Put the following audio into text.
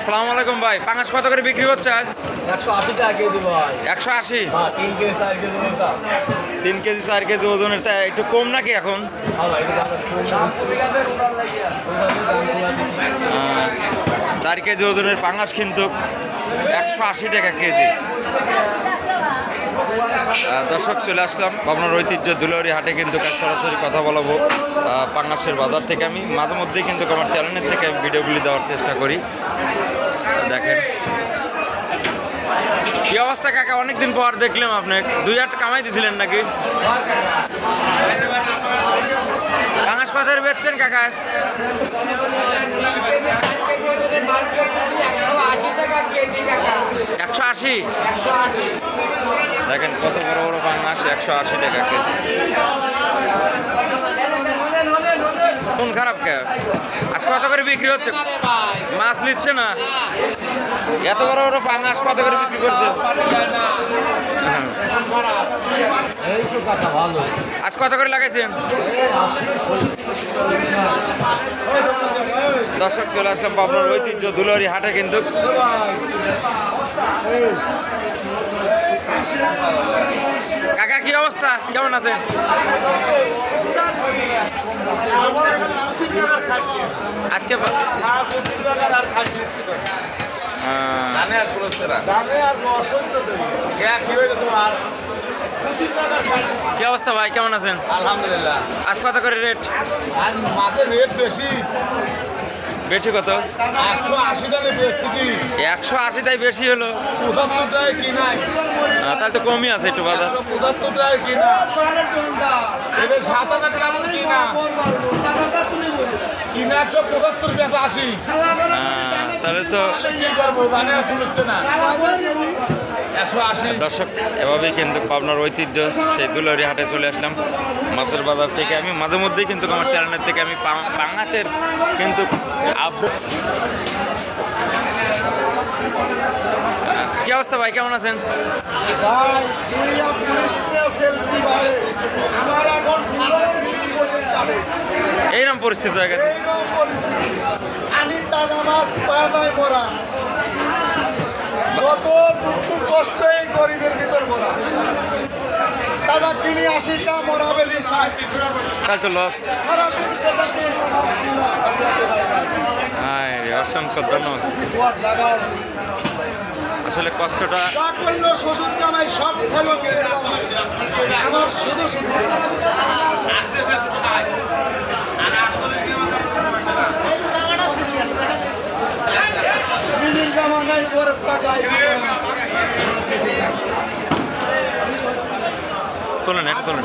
আসসালামু আলাইকুম ভাই পাঙাশ কত করে বিক্রি হচ্ছে আজ? একশো আশি টাকা কেজি ভাই। একশো আশি? হ্যাঁ তিন কেজি চার কেজি তিন কেজি চার কেজি ওজনের তা একটু কম নাকি এখন? আহ, চার কেজি ওজনের পাঙাশ কিন্তু একশো আশি টাকা কেজি। দর্শক চলে আসলাম। আপনার ঐতিহ্য দুলারি হাটে কিন্তু সরাসরি কথা বলাবো। পাঙাশের বাজার থেকে আমি মাঝে মধ্যেই কিন্তু আমার চ্যানেলের থেকে আমি ভিডিওগুলি দেওয়ার চেষ্টা করি। দেখেন। কি অবস্থা কাকা? অনেকদিন পর দেখলাম আপনি। দুই হাট কামাই দিয়েছিলেন নাকি? পাঙাশ পাথর বেচছেন কাকা? একশো আশি? দেখেন কত বড় বড় পাঙাশ একশো আশি টাকা কেজি কোন খারাপ কে আজ কত করে বিক্রি হচ্ছে? মাছ নিচ্ছে না। এত বড় বড় পাঙাশ কত করে বিক্রি করছে? আজ কত করে লাগাইছেন দর্শক চলে আসলাম পাবনার ঐতিহ্য দুলারি হাটে কিন্তু। কাকা, কি অবস্থা? কেমন আছেন? আজকে জানে আর কি অবস্থা ভাই? কেমন আছেন? আলহামদুলিল্লাহ। আজ কত করে রেট মাছের রেট বেশি। বেশি কত? একশো আশি তাই বেশি হলো। তাহলে তো কমই আছে একটু বাজার। কিনা আহ, তাহলে তো দর্শক এভাবেই কিন্তু পাবনার ঐতিহ্য সেই দুলারি হাটে চলে আসলাম। মাছের বাজার থেকে আমি মাঝে মধ্যেই কিন্তু আমার চ্যানেলের থেকে আমি পা- পাঙাশের কিন্তু আপডেট কি অবস্থা ভাই? কেমন আছেন? আমার এখন এইরকম পরিস্থিতি হয়ে গেছে এইরকম পরিস্থিতি। আমি দাদা মাছ পায় মরা। যত দুঃখ কষ্ট এই গরিবের ভিতর মরা। দাদা কিনে আশিটা মরা বেলি ষাট। লস হয়। অসংখ্য ধন্যবাদ। আসলে কষ্টটা শ্বশুর কামাই সব খেলো আমার শুধু শুধু। তোলেন এটা তোলেন।